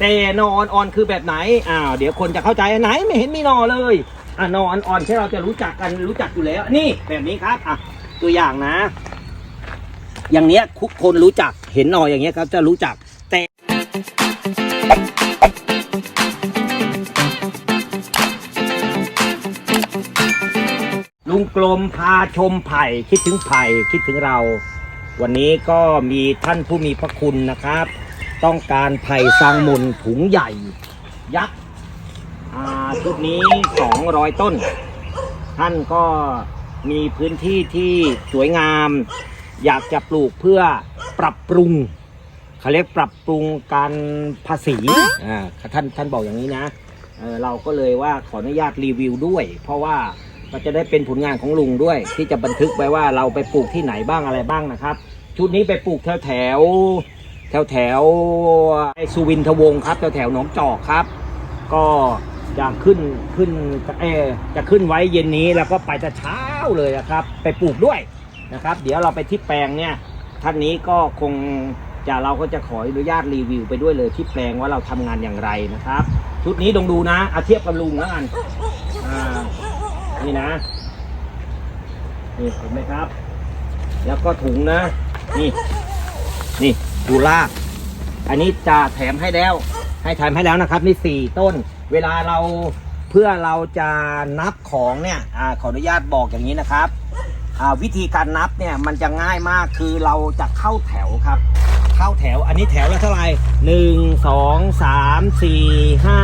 แต่นอนอ่อนคือแบบไหนอ้าวเดี๋ยวคนจะเข้าใจอันไหนไม่เห็นมีนอเลยอะนอนอ่อนที่เราจะรู้จักกันรู้จักอยู่แล้ว นี่แบบนี้ครับอะตัวอย่างนะ อย่างเนี้ยทุกคนรู้จักเห็นนออย่างเงี้ยครับจะรู้จักแต่ลุงกลมพาชมไผ่คิดถึงไผ่คิดถึงเรา วันนี้ก็มีท่านผู้มีพระคุณนะครับ ต้องการไผ่สร้างมุนถุงใหญ่ ยักษ์ชุดนี้ 200 ต้น ท่านก็มีพื้นที่ที่สวยงาม อยากจะปลูกเพื่อปรับปรุงเขาเรียกปรับปรุงการภาษีอ่าท่านท่านบอกอย่างนี้นะเออเราก็เลยว่าขออนุญาตรีวิวด้วย เพราะว่ามันจะได้เป็นผลงานของลุงด้วย ที่จะบันทึกไว้ว่าเราไปปลูกที่ไหนบ้างอะไรบ้างนะครับ ชุดนี้ไปปลูกแถวแถว แถวแถวไอ้สุวินทวงครับ แถวแถวหนองจอกครับ ก็จะขึ้นขึ้นเอจะขึ้นไว้เย็นนี้แล้วก็ไปแต่เช้าเลยนะครับ ไปปลูกด้วยนะครับ เดี๋ยวเราไปที่แปลงเนี่ยท่านนี้ก็คงจะเราก็จะขออนุญาตรีวิวไปด้วยเลยที่แปลงว่าเราทำงานอย่างไรนะครับ ชุดนี้ลองดูนะเอาเทียบกับลุงแล้วกันนี่นะนี่เห็นไหมครับ แล้วก็ถุงนะ นี่ นี่ ดูลาก อันนี้จะแถมให้แล้ว ให้แถมให้แล้วนะครับนี่สี่ต้น เวลาเราเพื่อเราจะนับของเนี่ยอขออนุญาตบอกอย่างนี้นะครับ วิธีการนับเนี่ยมันจะง่ายมากคือเราจะเข้าแถวครับ เข้าแถวอันนี้แถวละเท่าไหร่หนึ่งสองสามสี่ห้า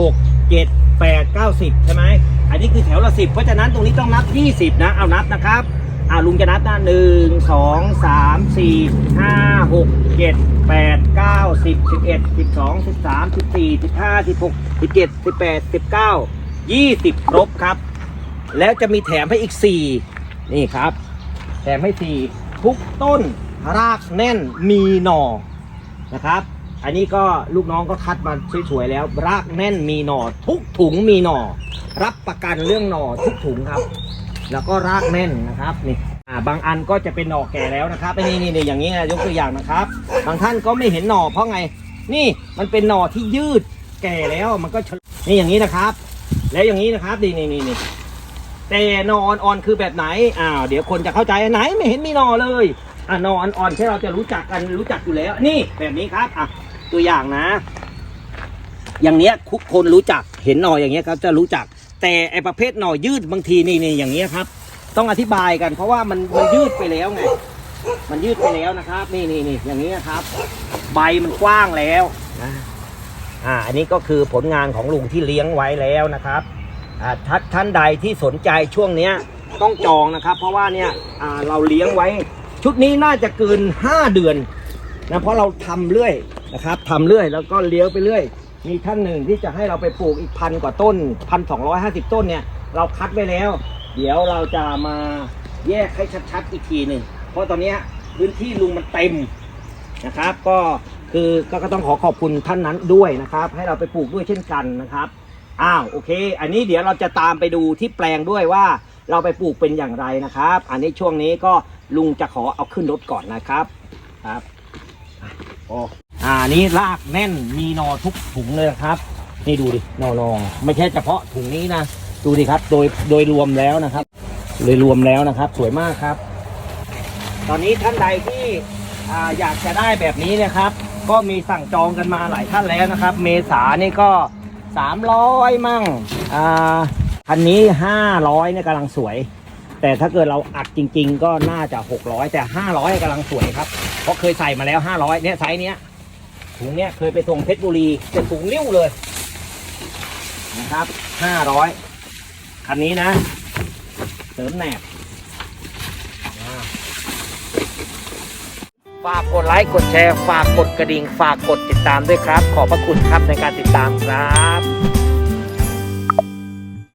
หกเจ็ดแปดเก้าสิบใช่ไหมอันนี้คือแถวละสิบเพราะฉะนั้นตรงนี้ต้องนับยี่สิบนะเอานับนะครับ อ่าลุงจะนับนะหนึ่งสองสามสี่ห้าหกเจ็ดแปดเก้าสิบสิบเอ็ดสิบสองสิบสามสิบสี่สิบห้าสิบหกสิบเจ็ดสิบแปดสิบเก้ายี่สิบครบครับ แล้วจะมีแถมให้อีกสี่นี่ครับ แถมให้สี่ทุกต้นรากแน่นมีหน่อนะครับ อันนี้ก็ลูกน้องก็คัดมาสวยๆแล้ว รากแน่นมีหน่อ ทุกถุงมีหน่อ รับประกันเรื่องหน่อทุกถุงครับ แล้วก็รากแน่นนะครับนี่อ่าบางอันก็จะเป็นหน่อแก่แล้วนะครับนี่นี่นี่อย่างนี้นะยกตัวอย่างนะครับ บางท่านก็ไม่เห็นหน่อเพราะไง นี่มันเป็นหน่อที่ยืดแก่แล้วมันก็นี่อย่างนี้นะครับ แล้วอย่างนี้นะครับนี่นี่นี่นี่แต่หนออ่อนคือแบบไหนอ้าวเดี๋ยวคนจะเข้าใจไหนไม่เห็นมีหน่อเลยอ่าหนออ่อนๆที่เราจะรู้จักกันรู้จักอยู่แล้ว นี่แบบนี้ครับอะตัวอย่างนะ อย่างเนี้ยทุกคนรู้จักเห็นหน่ออย่างเงี้ยครับจะรู้จัก แต่ไอประเภทหน่อยืดบางทีนี่นี่อย่างเงี้ยครับ ต้องอธิบายกัน เพราะว่ามันมันยืดไปแล้วไงมันยืดไปแล้วนะครับ นี่นี่นี่อย่างนี้นะครับ ใบมันกว้างแล้วนะอ่าอันนี้ก็คือผลงานของลุงที่เลี้ยงไว้แล้วนะครับอ่าท่านท่านใดที่สนใจช่วงเนี้ยต้องจองนะครับ เพราะว่าเนี่ยอ่าเราเลี้ยงไว้ ชุดนี้น่าจะเกิน 5 เดือนนะเพราะเราทำเรื่อยนะครับทำเรื่อยแล้วก็เลี้ยวไปเรื่อย มีท่านหนึ่งที่จะให้เราไปปลูกอีกพันกว่าต้นพันสองร้อยห้าสิบต้นเนี่ย เราคัดไว้แล้ว เดี๋ยวเราจะมาแยกให้ชัดๆอีกทีหนึ่ง เพราะตอนนี้พื้นที่ลุงมันเต็มนะครับ ก็คือก็ก็ต้องขอขอบคุณท่านนั้นด้วยนะครับ ให้เราไปปลูกด้วยเช่นกันนะครับอ้าวโอเค อันนี้เดี๋ยวเราจะตามไปดูที่แปลงด้วยว่าเราไปปลูกเป็นอย่างไรนะครับ อันนี้ช่วงนี้ก็ลุงจะขอเอาขึ้นรถก่อนนะครับครับโอ้ อ่านี่รากแน่นมีนอทุกถุงเลยนะครับ นี่ดูดินอนอไม่ใช่เฉพาะถุงนี้นะดูดิครับ โดยโดยรวมแล้วนะครับ โดยรวมแล้วนะครับ สวยมากครับ ตอนนี้ท่านใดที่อ่าอยากจะได้แบบนี้นะครับ ก็มีสั่งจองกันมาหลายท่านแล้วนะครับ เมษานี่ก็300มั่งอ่าคันนี้500เนี่ยกำลังสวย แต่ถ้าเกิดเราอัดจริง ๆ ก็น่าจะ600แต่500กำลังสวยครับเพราะเคยใส่มาแล้ว500เนี่ยไซส์เนี้ย ถุงเนี้ยเคยไปส่งเพชรบุรีเป็นถุงริ้วเลยนะครับห้าร้อยคันนี้นะ เสริมแหนบฝากกดไลค์กดแชร์ ฝากกดกระดิ่ง ฝากกดติดตามด้วยครับ ขอบพระคุณครับในการติดตามครับ